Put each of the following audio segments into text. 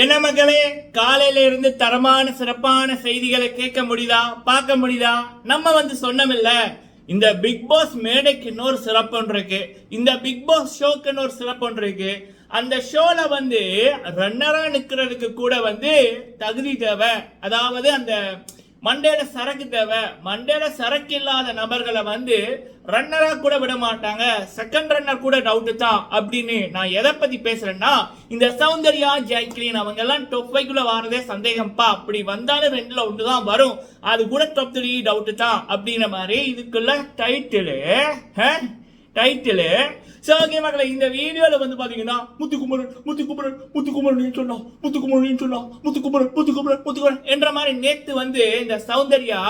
என்ன மக்களே காலையில இருந்து தரமான சிறப்பான செய்திகளை கேட்க முடியுதா பார்க்க முடியுதா? நம்ம வந்து சொன்னமில்ல. இந்த பிக் பாஸ் மேடைக்கு இன்னொரு சிறப்பு ஒன்று இருக்கு. இந்த பிக் பாஸ் ஷோக்கு இன்னொரு சிறப்பு ஒன்று இருக்கு. அந்த ஷோல வந்து ரன்னரா நிக்கிறதுக்கு கூட வந்து தகுதி தேவை. அதாவது அந்த மண்டையில சரக்கு தேவை. மண்டையில சரக்கு இல்லாத நபர்களை வந்து ரன்னரா கூட விட மாட்டாங்க. செகண்ட் ரன்னர் கூட டவுட் தான் அப்படின்னு நான் எதை பத்தி பேசுறேன்னா இந்த சௌந்தர்யா ஜெய்க்லீன் அவங்க எல்லாம் டொப் ஃபைவ்க்குள்ள வாரதே சந்தேகம்ப்பா. அப்படி வந்தாலும் ரெண்டுல ஒன்று தான் வரும். அது கூட டொப் த்ரீ டவுட் தான் அப்படின்ற மாதிரி இதுக்குள்ள டைட்டிலு டைட்டிலு சோ ஓகே மக்களை இந்த வீடியோவில் வந்து பார்த்தீங்கன்னா முத்துக்குமரன் முத்துக்குமரன் முத்துக்குமரன் சொன்னோம் முத்துக்குமரன் சொன்னோம் முத்துக்குமரன் முத்துக்குமரன் முத்துக்குமரன் என்ற மாதிரி நேற்று வந்து இந்த சௌந்தர்யா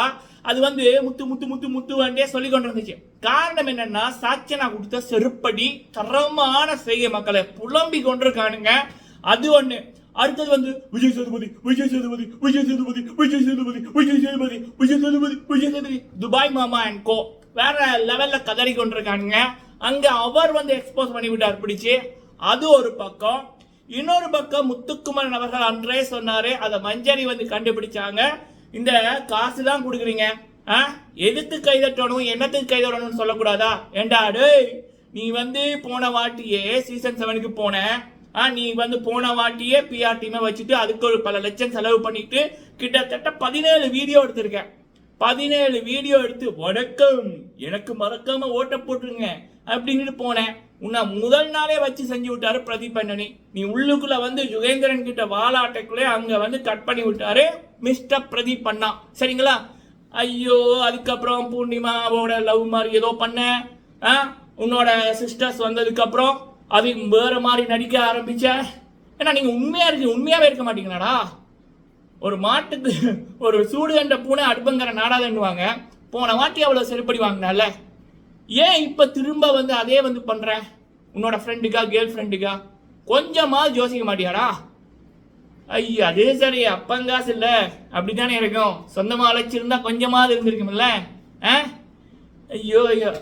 அது வந்து முத்து முத்து முத்து முத்து வண்டே சொல்லி கொண்டு இருந்துச்சு காரணம் என்னன்னா சாட்சியனா கொடுத்த செருப்படி தரமான செய்கை மக்களை புலம்பி கொண்டிருக்கானுங்க. அது ஒண்ணு. அடுத்தது வந்து விஜய் சேதுபதி விஜய் சேதுபதி விஜய் சேதுபதி விஜய் சேதுபதி விஜய் சேதுபதி விஜய் சேதுபதி விஜய் சேதுபதி துபாய் மாமா அண்ட் கோ வேற லெவலில் கதறி கொண்டிருக்கானுங்க. அங்கே அவர் வந்து எக்ஸ்போஸ் பண்ணி விட்டார் அது ஒரு பக்கம். இன்னொரு பக்கம் முத்துக்குமரன் அவர்கள் அன்றே சொன்னார் அதை மஞ்சரி வந்து கண்டுபிடிச்சாங்க. இந்த காசு தான் கொடுக்குறீங்க. ஆ? எதுக்கு கைதட்டணும்? என்னத்துக்கு கைதட்டணும்னு சொல்லக்கூடாதா? ஏண்டாடு நீ வந்து போன வாட்டியே சீசன் செவனுக்கு போன. ஆ நீ வந்து போன வாட்டியே பிஆர் டீமை வச்சுட்டு அதுக்கு ஒரு பல லட்சம் செலவு பண்ணிட்டு கிட்டத்தட்ட பதினேழு வீடியோ எடுத்திருக்கேன் பதினேழு வீடியோ எடுத்து வணக்கம் எனக்கு மறக்காம ஓட்ட போட்டுருங்க அப்படின்னுட்டு போனேன். உன்னை முதல் நாளே வச்சு செஞ்சு விட்டாரு பிரதீப் அண்ணனி. நீ உள்ளுக்குள்ள வந்து யுகேந்திரன் கிட்ட வாலாட்டக்குள்ளே அங்க வந்து கட் பண்ணி விட்டாரு மிஸ்டர் பிரதீப் அண்ணா. சரிங்களா? ஐயோ அதுக்கப்புறம் பூர்ணிமாவோட லவ் மாதிரி ஏதோ பண்ண ஆ? உன்னோட சிஸ்டர்ஸ் வந்ததுக்கப்புறம் அது வேற மாதிரி நடிக்க ஆரம்பிச்ச. ஏன்னா நீங்க உண்மையா இருக்கு உண்மையாவே இருக்க மாட்டீங்களாடா? ஒரு மாட்டுக்கு ஒரு சூடு கண்ட பூனை அடுப்பங்கர நாடாதன்னுவாங்க. போன வாட்டி அவ்வளோ செருப்படி வாங்கினால. ஏன் இப்போ திரும்ப வந்து அதே வந்து பண்ணுறேன் உன்னோட ஃப்ரெண்டுக்கா கேர்ள் ஃப்ரெண்டுக்கா கொஞ்சமாவது யோசிக்க மாட்டியாடா? ஐயா அது சரி அப்பங்காசு இல்லை. அப்படி தானே இருக்கும். சொந்தமாக அழைச்சிருந்தா கொஞ்சமாவது இருந்திருக்கும்ல ஆ? ஐயோ ஐயோ.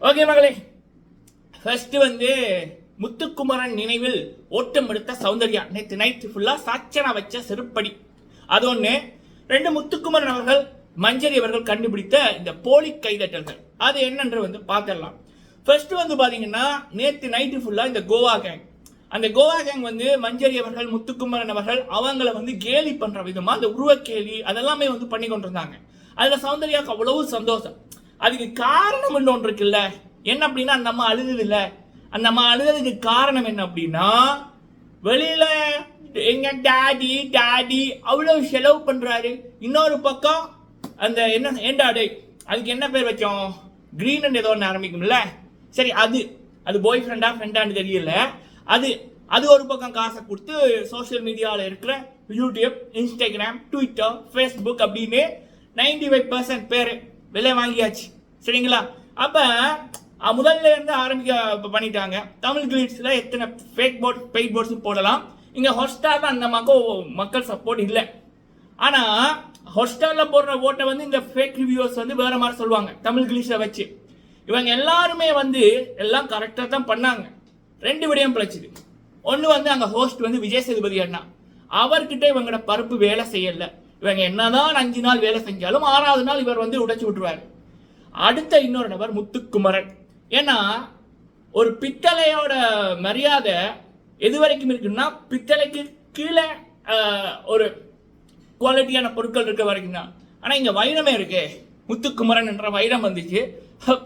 ஓகே மகளே. ஃபஸ்ட்டு வந்து முத்துக்குமரன் நினைவில் ஓட்டம் எடுத்த சௌந்தர்யா. நேற்று நைட்டு ஃபுல்லாக சாச்சனா வச்ச செருப்படி. அது ஒன்று ரெண்டு முத்துக்குமரன் அவர்கள் மஞ்சரி அவர்கள் கண்டுபிடித்த இந்த போலி கைதட்டல்கள். அது என்னன்று வந்து பார்த்துடலாம். ஃபர்ஸ்ட் வந்து பார்த்தீங்கன்னா நேற்று நைட்டு ஃபுல்லாக இந்த கோவா கேங் அந்த கோவா கேங் வந்து மஞ்சரி அவர்கள் முத்துக்குமரன் அவர்கள் அவங்கள வந்து கேலி பண்ணுற விதமாக அந்த உருவ கேலி அதெல்லாமே வந்து பண்ணி கொண்டிருந்தாங்க. அதில் சௌந்தர்யாவுக்கு அவ்வளவு சந்தோஷம். அதுக்கு காரணம் என்ன ஒன்று இருக்குல்ல. என்ன அப்படின்னா நம்ம அழுகுது அந்த நம்ம அழுகிறதுக்கு காரணம் என்ன அப்படின்னா வெளியில எங்க டாடி டாடி அவ்வளவு செலவு பண்றாரு. இன்னொரு பக்கம் அந்த என்ன ஏண்டா அதுக்கு என்ன பேர் வச்சோம்? கிரீன் ஏதோ ஒன்று ஆரம்பிக்கும்ல. சரி அது. அது பாய் ஃப்ரெண்டா ஃப்ரெண்டான்னு தெரியல. அது அது ஒரு பக்கம் காசை கொடுத்து சோஷியல் மீடியாவில் இருக்கிற யூடியூப் இன்ஸ்டாகிராம் ட்விட்டர் ஃபேஸ்புக் அப்படின்னு நைன்டி ஃபைவ் பர்சன்ட் பேர் விலை வாங்கியாச்சு. சரிங்களா? அப்போ முதல்ல இருந்து ஆரம்பிக்க பண்ணிட்டாங்க. தமிழ் கிளிட்ஸில் எத்தனை ஃபேக் போர்ட் பெய்ட் போர்ட்ஸும் போடலாம்? இங்கே ஹொஸ்டாரில் அந்த மக்கள் மக்கள் சப்போர்ட் இல்லை. ஆனால் ஹொஸ்டாரில் போடுற ஓட்டை வந்து இந்த ஃபேக் ரிவ்யூஸ் வந்து வேற மாதிரி சொல்லுவாங்க தமிழ் கிளீஷை வச்சு. இவங்க எல்லாருமே வந்து எல்லாம் கரெக்டாக தான் பண்ணாங்க. ரெண்டு விடயம் பிழைச்சிது. ஒன்று வந்து அங்கே ஹோஸ்ட் வந்து விஜய் சேதுபதி அண்ணா. அவர்கிட்ட இவங்களோட பருப்பு வேலை செய்யல. இவங்க என்னதான் அஞ்சு நாள் வேலை செஞ்சாலும் ஆறாவது நாள் இவர் வந்து உடைச்சு விட்டுருவாரு. அடுத்த இன்னொரு நபர் முத்துக்குமரன். ஏன்னா ஒரு பித்தளையோட மரியாதை எது வரைக்கும் இருக்குன்னா பித்தளைக்கு கீழே ஒரு குவாலிட்டியான பொருட்கள் இருக்க வரைக்கும் தான். ஆனால் இங்கே வைரமே இருக்கே. முத்துக்குமரன் என்ற வைரம் வந்துச்சு.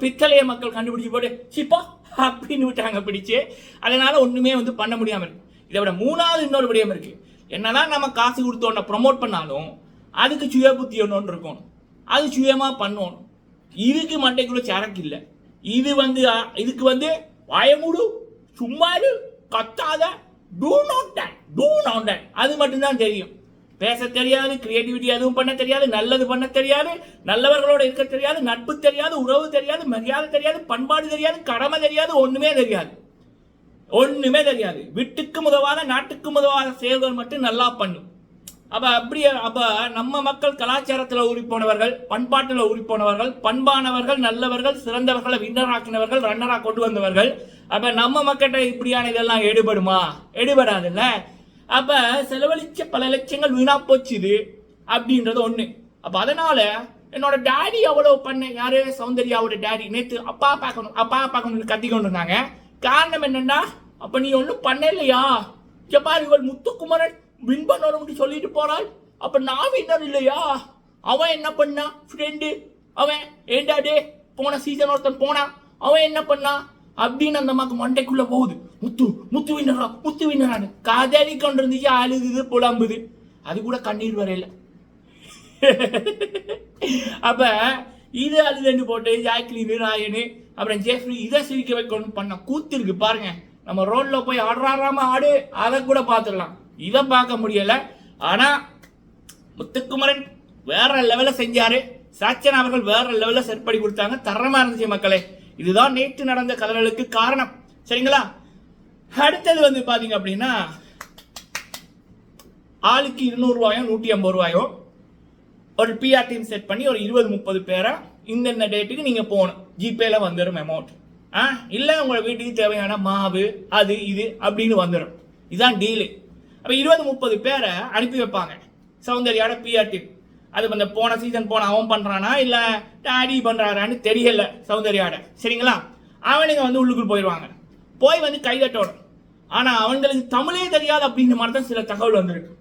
பித்தளைய மக்கள் கண்டுபிடிச்சு போட்டு சிப்பா! அப்படின்னு விட்டாங்க பிடிச்சு. அதனால ஒன்றுமே வந்து பண்ண முடியாமல் இருக்கு. இதை விட மூணாவது இன்னொரு விடயம் இருக்கு. என்னதான் நம்ம காசு கொடுத்து ஒன்றை ப்ரொமோட் பண்ணாலும் அதுக்கு சுய புத்தி ஒன்று ஒன்று இருக்கணும். அது சுயமாக பண்ணணும். இதுக்கு மண்டைக்குள்ள சரக்கு இல்லை. இது வந்து இதுக்கு வந்து பயமுடு சும்மாரு கத்தாத do not then do not then அது மட்டும்தான் தெரியும். பேச தெரியாது கிரியேட்டிவிட்டி எதுவும் பண்ண தெரியாது நல்லது பண்ண தெரியாது நல்லவர்களோட இருக்க தெரியாது நட்பு தெரியாது உறவு தெரியாது மரியாதை தெரியாது பண்பாடு தெரியாது கடமை தெரியாது ஒன்றுமே தெரியாது. ஒன்றுமே தெரியாது. வீட்டுக்கு உதவாத நாட்டுக்கு உதவாத செயல்கள் மட்டும் நல்லா பண்ணும். அப்போ அப்படியே அப்போ நம்ம மக்கள் கலாச்சாரத்தில் ஊறி போனவர்கள் பண்பாட்டில் ஊறி போனவர்கள் பண்பானவர்கள் நல்லவர்கள் சிறந்தவர்களை வின்னர் ரன்னராக கொண்டு வந்தவர்கள் அப்போ நம்ம மக்கள்கிட்ட இப்படியான இதெல்லாம் எடுபடுமா? எடுபடாதுல்ல. அப்போ செலவழிச்ச பல லட்சங்கள் வீணா போச்சு இது அப்படின்றது ஒன்று அப்போ அதனால் என்னோட டாடி அவ்வளோ பண்ண யாரு? சௌந்தர்யாவோட டாடி நேற்று அப்பா பார்க்கணும் அப்பா பார்க்கணும்னு கத்தி கொண்டு இருந்தாங்க காரணம் என்னென்னா அப்போ நீ ஒன்றும் பண்ண இல்லையா பாரு இவள் முத்துக்குமரன் வின் பண்ணணும்னு சொல்லிட்டு போகிறாள் அப்போ நான் வின்னர் இல்லையா? அவன் என்ன பண்ணா? ஃப்ரெண்டு அவன் ஏண்டா டே போன சீசன் ஒருத்தன் போனான். அவன் என்ன பண்ணா? அப்படின்னு அந்த அம்மாக்கு மண்டைக்குள்ள போகுது. முத்து முத்து வின்னரா முத்து வின்னரான்னு கதறி கொண்டு இருந்துச்சு அழுகுது புலம்புது. அது கூட கண்ணீர் வரையில. அப்ப இது அழுதுன்னு போட்டு ஜாக்லின் ராயனு அப்புறம் ஜெஃப்ரி இதை சிரிக்க வைக்கணும் பண்ண கூத்து இருக்கு பாருங்க. நம்ம ரோட்ல போய் ஆடுறாராம ஆடு? அதை கூட பார்த்துடலாம். இதை பார்க்க முடியல. ஆனா முத்துக்குமரன் வேற லெவலில் செஞ்சாரு. சாச்சன் அவர்கள் வேற லெவல்ல செற்படி கொடுத்தாங்க. தரமா இருந்துச்சு மக்களே. இதுதான் நேற்று நடந்த கதறலுக்கு காரணம். சரிங்களா? அடுத்தது வந்து பாத்தீங்க அப்படின்னா ஆளுக்கு இருநூறு நூற்றி ஐம்பது ரூபாயோ ஒரு பிஆர் டீம் செட் பண்ணி ஒரு இருபது முப்பது பேரை இந்தந்த டேட்டுக்கு நீங்கள் போகணும். ஜிபேல வந்துடும் அமௌண்ட் ஆ? இல்லை உங்களை வீட்டுக்கு தேவையான மாவு அது இது அப்படின்னு வந்துடும் இதுதான் டீலு அப்போ இருபது முப்பது பேரை அனுப்பி வைப்பாங்க. சௌந்தர்யாவோட பிஆர் டீம் அது அந்த போன சீசன் போன அவன் பண்ணுறானா இல்லை டாடி பண்ணுறாரான்னு தெரியல சௌந்தர்யாவோட. சரிங்களா? அவனுங்க வந்து உள்ளுக்குள் போயிடுவாங்க போய் வந்து கைதட்டோடும் ஆனால் அவங்களுக்கு தமிழே தெரியாது அப்படின்ற மாதிரி தான் சில தகவல் வந்திருக்கு.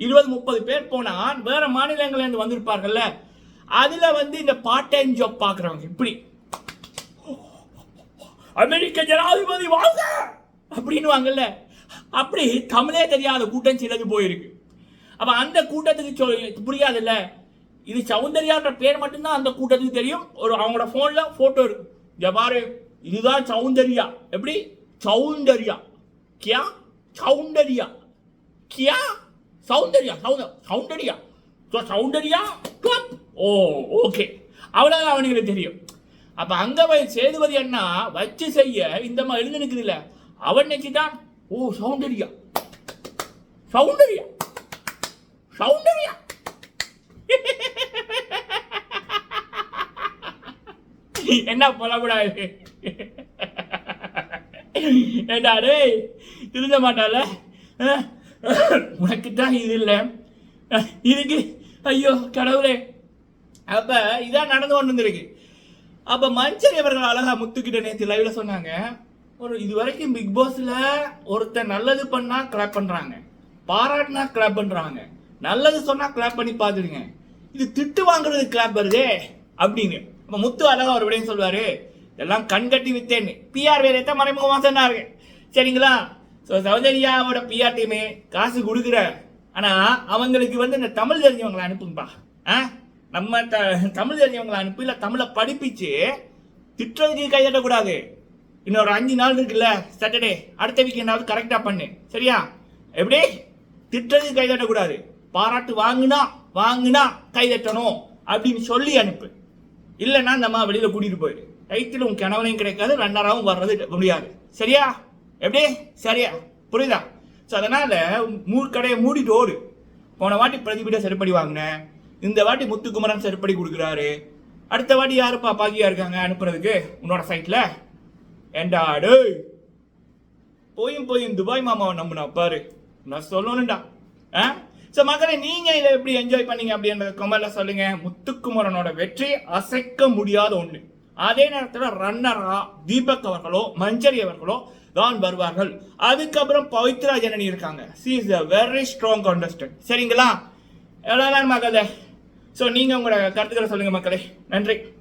இருபது முப்பது பேர் போனா வேற மாநிலங்கள்ல இருந்து வந்திருப்பார்கள்ல அதுல வந்து இந்த பார்ட் டைம் ஜாப் பாக்குறவங்க இப்படி. அமெரிக்க ஜனாதிபதி வாங்க! அப்படின்னு வாங்கல்ல அப்படி தமிழே தெரியாத கூட்டம் சிலது போயிருக்கு. அப்ப அந்த கூட்டத்துக்கு சொல் புரியாதுல்ல? இது சௌந்தர்யான்ற பேர் மட்டும்தான் அந்த கூட்டத்துக்கு தெரியும். ஒரு அவங்களோட போன்ல போட்டோ இருக்கு. இங்க பாரு இதுதான் சௌந்தர்யா. எப்படி? சௌந்தர்யா. கியா? சௌந்தர்யா. கியா? Soundarya. Soundar Soundarya. So Soundarya? Club oh okay. அவ்வளோதான் அவனுங்களுக்கு தெரியும். அப்போ அங்கே போய் சேதுபதி அண்ணா வச்சு செய்ய இந்த மாதிரி எழுந்து நிற்குது இல்லை அவன் நினைச்சுட்டான் ஓ சௌந்தர்யா. சௌந்தர்யா. சௌந்தர்யா. என்ன புலப்படாது ஏண்டா டேய் திருந்த மாட்டால உனக்கு தான் இது இல்லை. இதுக்கு ஐயோ கடவுளே. அப்ப இதான் நடந்து கொண்டு வந்திருக்கு அப்ப மஞ்சள் இவர்கள் அழகா முத்துக்கிட்ட நேற்று லைவ்ல சொன்னாங்க. ஒரு இது வரைக்கும் பிக் பாஸ்ல ஒருத்தர் நல்லது பண்ணா கிளாப் பண்றாங்க. பாராட்டினா கிளாப் பண்றாங்க. நல்லது சொன்னா கிளாப் பண்ணி பாத்துடுங்க இது திட்டு வாங்குறது கிளாப் வருதே அப்படின்னு. அப்ப முத்து அழகா ஒரு விடையும் சொல்வாரு. எல்லாம் கண் கட்டி வித்தேன்னு. பிஆர் வேலையை தான் மறைமுகமா சொன்னாரு. சரிங்களா? ஸோ சௌந்தர்யாவோட பிஆர் டீமே காசு கொடுக்குற. ஆனா அவங்களுக்கு வந்து இந்த தமிழ் தெரிஞ்சவங்களை அனுப்புங்கப்பா. ஆ? நம்ம த தமிழ் தெரிஞ்சவங்களை அனுப்பி இல்லை தமிழை படிப்பிச்சு திட்டுறதுக்கு கைதட்டக்கூடாது. இன்னொரு அஞ்சு நாள் இருக்குல்ல சாட்டர்டே அடுத்த வீக்கெண்டாவது கரெக்டாக பண்ணு. சரியா? எப்படி? திட்டுறதுக்கு கைதட்டக்கூடாது பாராட்டு வாங்கினா வாங்கினா கை கைதட்டணும் அப்படின்னு சொல்லி அனுப்பு. இல்லைன்னா நம்ம வெளியில் கூட்டிகிட்டு போயிடு. டைத்தில் உன் கணவனையும் கிடைக்காது ரன்னராகவும் வர்றது முடியாது. சரியா? எப்படி? சரியா? புரியுதா? ஸோ அதனால் மூ கடையை மூடிட்டு ஓடு. போன வாட்டி பிரதிபீட செருப்படி வாங்கினேன் இந்த வாட்டி முத்துக்குமரன் செருப்படி கொடுக்குறாரு. அடுத்த வாட்டி யாருப்பா பாக்கியா இருக்காங்க அனுப்புறதுக்கு? உன்னோட சைட்டில் ஏண்டா டேய். போயும் போயும் துபாய் மாமாவை நம்புனா பாரு. நான் சொல்லணும்டா. ஆ? ஸோ மக்களை நீங்கள் இதை எப்படி என்ஜாய் பண்ணீங்க அப்படின்றத கமெண்ட்ல சொல்லுங்க. முத்துக்குமரனோட வெற்றி அசைக்க முடியாத ஒன்று அதே நேரத்தில் ரன்னரா தீபக் அவர்களோ மஞ்சரி அவர்களோ தான் வருவார்கள். அதுக்கப்புறம் பவித்ரா ஜனனி இருக்காங்க. She is a very strong contestant. சரிங்களா? எவ்வளோ மக்களே ஸோ நீங்கள் உங்களோட கருத்துக்களை சொல்லுங்கள் மக்களே நன்றி.